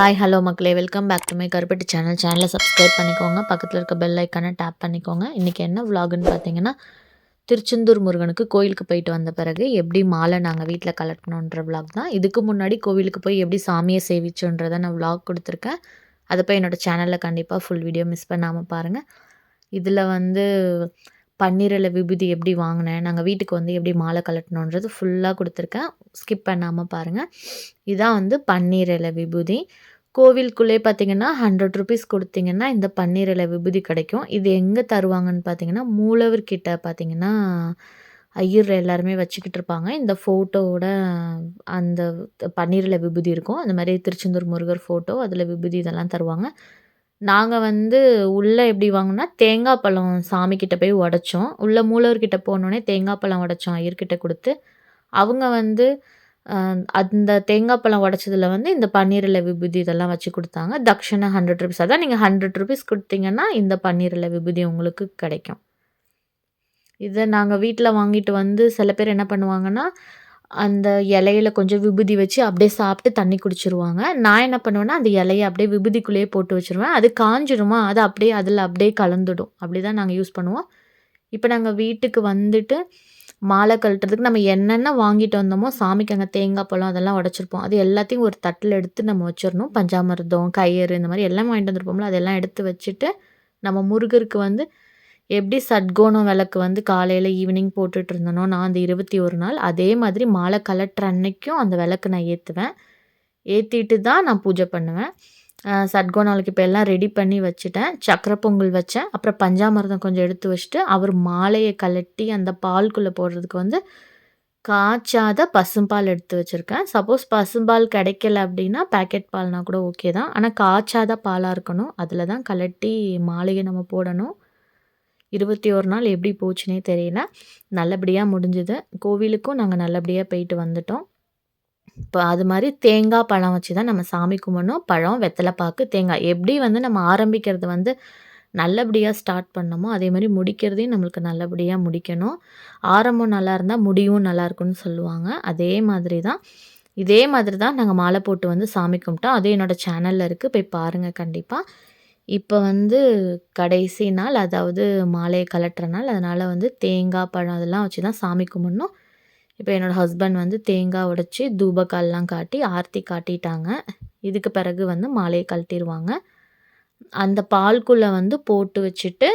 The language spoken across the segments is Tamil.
ஹாய் ஹலோ மக்களே. Welcome back to my Karupatti channel சேனலை சப்ஸ்கிரைப் பண்ணிக்கோங்க. பக்கத்தில் இருக்க பெல் ஐக்கானை டேப் பண்ணிக்கோங்க. இன்றைக்கி என்ன விலாகுன்னு பார்த்தீங்கன்னா திருச்செந்தூர் முருகனுக்கு கோயிலுக்கு போயிட்டு வந்த பிறகு எப்படி மாலை நாங்கள் வீட்டில் கலட்டணுன்ற விலாக் தான். இதுக்கு முன்னாடி கோவிலுக்கு போய் எப்படி சாமியை சேவிச்சோன்றதை நான் விலாக் கொடுத்துருக்கேன். அதை போய் என்னோடய சேனலில் கண்டிப்பாக ஃபுல் வீடியோ மிஸ் பண்ணாமல் பாருங்கள் இதில் வந்து பன்னீரில் விபூதி எப்படி வாங்கினேன் நாங்கள் வீட்டுக்கு வந்து எப்படி மாலை கலட்டணுன்றது ஃபுல்லாக கொடுத்துருக்கேன். ஸ்கிப் பண்ணாமல் பாருங்கள் இதான் வந்து பன்னீரில் விபூதி. கோவிலுக்குள்ளே பார்த்தீங்கன்னா ஹண்ட்ரட் ருபீஸ் கொடுத்தீங்கன்னா இந்த பன்னீர் இலை விபூதி கிடைக்கும். இது எங்கே தருவாங்கன்னு பார்த்தீங்கன்னா மூலவர்கிட்ட பார்த்தீங்கன்னா ஐயர் எல்லாருமே வச்சுக்கிட்டு இருப்பாங்க. இந்த ஃபோட்டோவோட அந்த பன்னீரில் விபூதி இருக்கும். அந்த மாதிரி திருச்செந்தூர் முருகர் ஃபோட்டோ அதில் விபூதி இதெல்லாம் தருவாங்க. நாங்கள் வந்து உள்ளே எப்படி வாங்கினா தேங்காய் பழம் சாமிக்கிட்ட போய் உடைச்சோம். உள்ளே மூலவர்கிட்ட போனோடனே தேங்காய் பழம் உடைச்சோம் ஐயர்கிட்ட கொடுத்து. அவங்க வந்து அந்த தேங்காய் பழம் உடச்சதுல வந்து இந்த பன்னீரில் விபூதி இதெல்லாம் வச்சு கொடுத்தாங்க. தக்ஷணை ஹண்ட்ரட் ருபீஸ் அதான் நீங்கள் ஹண்ட்ரட் ருபீஸ் கொடுத்தீங்கன்னா இந்த பன்னீரில் விபூதி உங்களுக்கு கிடைக்கும். இதை நாங்கள் வீட்டில் வாங்கிட்டு வந்து சில பேர் என்ன பண்ணுவாங்கன்னா அந்த இலையில கொஞ்சம் விபூதி வச்சு அப்படியே சாப்பிட்டு தண்ணி குடிச்சிருவாங்க. நான் என்ன பண்ணுவேன்னா அந்த இலையை அப்படியே விபூதிக்குள்ளேயே போட்டு வச்சுருவேன். அது காஞ்சிருமா? அது அப்படியே அதில் அப்படியே கலந்துடும். அப்படி தான் நாங்கள் யூஸ் பண்ணுவோம். இப்போ நாங்கள் வீட்டுக்கு வந்துட்டு மாலை கழட்டுறதுக்கு நம்ம என்னென்ன வாங்கிட்டு வந்தோமோ சாமிக்கு அங்கே தேங்காய் பழம் அதெல்லாம் உடச்சிருப்போம். அது எல்லாத்தையும் ஒரு தட்டில் எடுத்து நம்ம வச்சிடணும். பஞ்சாமிர்தம் கயிறு இந்த மாதிரி எல்லாம் வாங்கிட்டு வந்திருப்போம்ல அதெல்லாம் எடுத்து வச்சுட்டு நம்ம முருகருக்கு வந்து எப்படி சட்கோணம் விளக்கு வந்து காலையில் ஈவினிங் போட்டுட்டு இருந்தனோ நான் அந்த இருபத்தி ஒரு நாள் அதே மாதிரி மாலை கலட்டுற அன்னைக்கும் அந்த விளக்கு நான் ஏற்றுவேன் ஏற்றிட்டு தான் நான் பூஜை பண்ணுவேன். சட்கோணாலுக்கு இப்போ எல்லாம் ரெடி பண்ணி வச்சுட்டேன். சக்கரை பொங்கல் வச்சேன். அப்புறம் பஞ்சாமிரதம் கொஞ்சம் எடுத்து வச்சுட்டு அவர் மாலையை கலட்டி அந்த பால்குள்ளே போடுறதுக்கு வந்து காய்ச்சாத பசும்பால் எடுத்து வச்சுருக்கேன். சப்போஸ் பசும்பால் கிடைக்கல அப்படின்னா பேக்கெட் பால்னா கூட ஓகே தான். ஆனால் காய்ச்சாத பாலாக இருக்கணும். அதில் தான் கலட்டி மாலையை நம்ம போடணும். இருபத்தி ஒரு நாள் எப்படி போச்சுனே தெரியல. நல்லபடியாக முடிஞ்சுது. கோவிலுக்கும் நாங்கள் நல்லபடியாக போயிட்டு வந்துட்டோம். இப்போ அது மாதிரி தேங்காய் பழம் வச்சு தான் நம்ம சாமி கும்பிடணும். பழம் வெத்தலைப்பாக்கு தேங்காய். எப்படி வந்து நம்ம ஆரம்பிக்கிறது வந்து நல்லபடியாக ஸ்டார்ட் பண்ணோமோ அதே மாதிரி முடிக்கிறதையும் நம்மளுக்கு நல்லபடியாக முடிக்கணும். ஆரம்பம் நல்லா இருந்தால் முடியும் நல்லா இருக்கும்னு சொல்லுவாங்க. அதே மாதிரி தான் இதே மாதிரி தான் நாங்கள் மாலை போட்டு வந்து சாமி கும்பிட்டோம். அது என்னோடய சேனலில் இருக்குது போய் பாருங்கள் கண்டிப்பாக இப்போ வந்து கடைசி நாள் அதாவது மாலையை கலட்டுற நாள் அதனால் வந்து தேங்காய் பழம் அதெல்லாம் வச்சு தான் சாமி கும்பிடணும். இப்போ என்னோடய ஹஸ்பண்ட் வந்து தேங்காய் உடைச்சி தூபக்கால்லாம் காட்டி ஆர்த்தி காட்டிட்டாங்க. இதுக்கு பிறகு வந்து மாலையை கழட்டிடுவாங்க அந்த பால்குள்ளே வந்து போட்டு வச்சுட்டு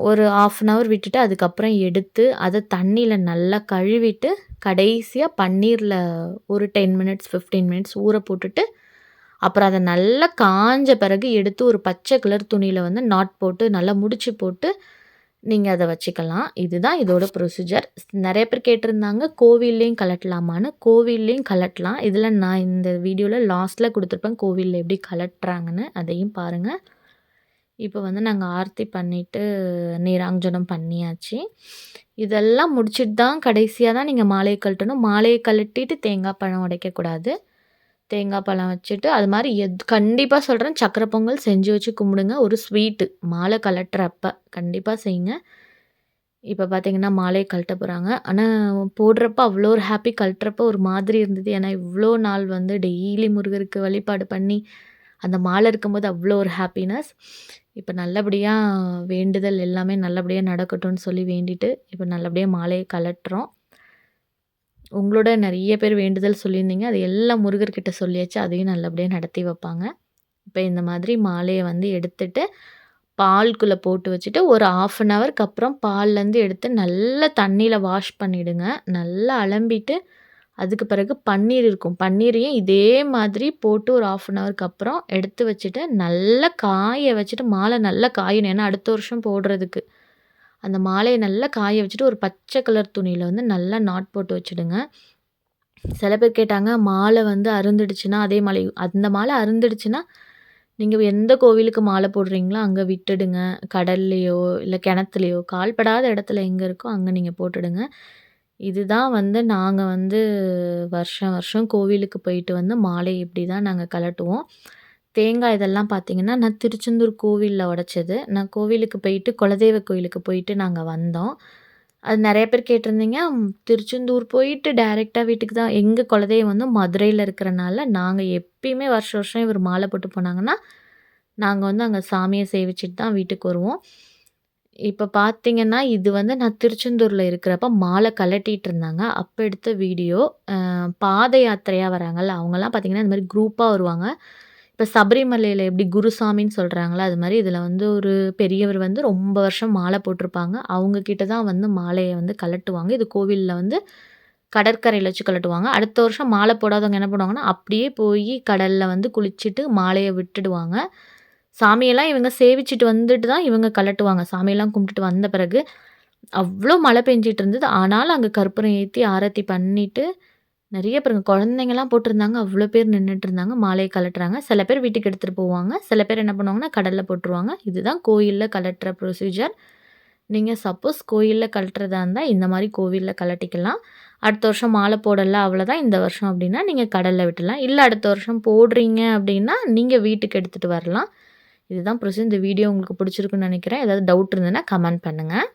ஒரு ஆஃப் அன் ஹவர் விட்டுட்டு அதுக்கப்புறம் எடுத்து அதை தண்ணியில் நல்லா கழுவிட்டு கடைசியாக பன்னீரில் ஒரு டென் மினிட்ஸ் ஃபிஃப்டீன் மினிட்ஸ் ஊற போட்டுட்டு அப்புறம் அதை நல்லா காஞ்ச பிறகு எடுத்து ஒரு பச்சை கலர் துணியில் வந்து நாட் போட்டு நல்லா முடிச்சு போட்டு நீங்கள் அதை வச்சுக்கலாம். இதுதான் இதோட ப்ரொசீஜர் நிறைய பேர் கேட்டிருந்தாங்க கோவில்லையும் கலட்டலாமான்னு. கோவில்லையும் கலட்டலாம். இதில் நான் இந்த வீடியோவில் லாஸ்ட்டில் கொடுத்துருப்பேன் கோவிலில் எப்படி கலட்டுறாங்கன்னு. அதையும் பாருங்கள் இப்போ வந்து நாங்கள் ஆர்த்தி பண்ணிவிட்டு நீராஞ்சனம் பண்ணியாச்சு. இதெல்லாம் முடிச்சுட்டு தான் கடைசியாக தான் நீங்கள் மாலையை கழட்டணும். மாலையை கழட்டிட்டு தேங்காய் பழம் உடைக்கக்கூடாது. தேங்காய் பழம் வச்சுட்டு அது மாதிரி எத் கண்டிப்பாக சொல்கிறேன் சக்கரை பொங்கல் செஞ்சு வச்சு கும்பிடுங்க. ஒரு ஸ்வீட்டு மாலை கலட்டுறப்ப கண்டிப்பாக செய்யுங்க. இப்போ பார்த்தீங்கன்னா மாலையை கழட்ட போகிறாங்க ஆனால் போடுறப்ப அவ்வளோ ஒரு ஹாப்பி கழட்டுறப்ப ஒரு மாதிரி இருந்தது. ஏன்னா இவ்வளோ நாள் வந்து டெய்லி முருகருக்கு வழிபாடு பண்ணி அந்த மாலை இருக்கும்போது அவ்வளோ ஒரு ஹாப்பினஸ் இப்போ நல்லபடியாக வேண்டுதல் எல்லாமே நல்லபடியாக நடக்கட்டும்னு சொல்லி வேண்டிட்டு இப்போ நல்லபடியாக மாலையை கலட்டுறோம் உங்களோட நிறைய பேர் வேண்டுதல் சொல்லியிருந்தீங்க. அது எல்லாம் முருகர்கிட்ட சொல்லியாச்சு. அதையும் நல்லபடியாக நடத்தி வைப்பாங்க. இப்போ இந்த மாதிரி மாலையை வந்து எடுத்துட்டு பால்குள்ளே போட்டு வச்சுட்டு ஒரு ஆஃப் அன் ஹவருக்கு அப்புறம் பால்லேருந்து எடுத்து நல்லா தண்ணியில் வாஷ் பண்ணிவிடுங்க நல்லா அலம்பிட்டு அதுக்கு பிறகு பன்னீர் இருக்கும். பன்னீரையும் இதே மாதிரி போட்டு ஒரு ஆஃப் அன் ஹவருக்கு அப்புறம் எடுத்து வச்சுட்டு நல்லா காய வச்சுட்டு மாலை நல்லா காயணும். ஏன்னா அடுத்த வருஷம் போடுறதுக்கு. அந்த மாலையை நல்லா காய வச்சுட்டு ஒரு பச்சை கலர் துணியில் வந்து நல்லா நாட் போட்டு வச்சுடுங்க. சில பேர் கேட்டாங்க மாலை வந்து அருந்துடுச்சுன்னா அதே மாலை அந்த மாலை அருந்துடுச்சுன்னா நீங்கள் எந்த கோவிலுக்கு மாலை போடுறீங்களோ அங்கே விட்டுடுங்க. கடல்லையோ இல்லை கிணத்துலையோ கால்படாத இடத்துல எங்கே இருக்கோ அங்கே நீங்கள் போட்டுடுங்க. இதுதான் வந்து நாங்கள் வந்து வருஷம் வருஷம் கோவிலுக்கு போயிட்டு வந்து மாலை இப்படி தான் நாங்கள் கலட்டுவோம். தேங்காய் இதெல்லாம் பார்த்தீங்கன்னா நான் திருச்செந்தூர் கோவிலில் உடைச்சது நான் கோவிலுக்கு போயிட்டு குலதெய்வ கோயிலுக்கு போயிட்டு நாங்கள் வந்தோம் அது நிறைய பேர் கேட்டிருந்தீங்க. திருச்செந்தூர் போயிட்டு டைரெக்டாக வீட்டுக்கு தான் எங்கள் குலதெய்வம் வந்து மதுரையில் இருக்கிறனால, நாங்கள் எப்பயுமே வருஷம் வருஷம் இவர் மாலை போட்டு போனாங்கன்னா, நாங்கள் வந்து அங்கே சாமியை சேவிச்சிட்டு தான் வீட்டுக்கு வருவோம். இப்போ பார்த்தீங்கன்னா, இது வந்து நான் திருச்செந்தூரில் இருக்கிறப்ப மாலை கலட்டிகிட்டு இருந்தாங்க. அப்போ எடுத்த வீடியோ. பாத யாத்திரையாக வராங்கல்ல, அவங்கெல்லாம் பார்த்தீங்கன்னா, இந்த மாதிரி குரூப்பாக வருவாங்க. இப்போ சபரிமலையில் எப்படி குருசாமின்னு சொல்கிறாங்களோ அது மாதிரி இதில் வந்து ஒரு பெரியவர் வந்து ரொம்ப வருஷம் மாலை போட்டிருப்பாங்க. அவங்க கிட்ட தான் வந்து மாலையை வந்து கழட்டுவாங்க. இது கோவிலில் வந்து கடற்கரையில் வச்சு கழட்டுவாங்க. அடுத்த வருஷம் மாலை போடாதவங்க என்ன பண்ணுவாங்கன்னா, அப்படியே போய் கடலில் வந்து குளிச்சுட்டு மாலையை விட்டுடுவாங்க. சாமியெல்லாம் இவங்க சேவிச்சுட்டு வந்துட்டு தான் இவங்க கழட்டுவாங்க. சாமியெல்லாம் கும்பிட்டுட்டு வந்த பிறகு. அவ்வளோ மழை பெஞ்சிட்டு இருந்தது. ஆனாலும் அங்கே கற்பூரம் ஏற்றி ஆரத்தி பண்ணிட்டு, நிறைய பேருங்க குழந்தைங்கலாம் போட்டிருந்தாங்க. அவ்வளோ பேர் நின்றுட்டு இருந்தாங்க. மாலையை கழட்டுறாங்க. சில பேர் வீட்டுக்கு எடுத்துகிட்டு போவாங்க. சில பேர் என்ன பண்ணுவாங்கன்னா, கடலில் போட்டுருவாங்க. இதுதான் கோயிலில் கழட்டுற ப்ரொசீஜர். நீங்கள் சப்போஸ் கோயிலில் கழட்டுறதா இருந்தால் இந்த மாதிரி கோவில்ல கழட்டிக்கலாம். அடுத்த வருஷம் மாலை போடலை அவ்வளோதான் இந்த வருஷம் அப்படின்னா, நீங்கள் கடலில் விட்டுடலாம். இல்லை அடுத்த வருஷம் போடுறீங்க அப்படின்னா, நீங்கள் வீட்டுக்கு எடுத்துகிட்டு வரலாம். இதுதான் ப்ரொசீஜர். இந்த வீடியோ உங்களுக்கு பிடிச்சிருக்குன்னு நினைக்கிறேன் ஏதாவது டவுட் இருந்ததுன்னா கமெண்ட் பண்ணுங்கள்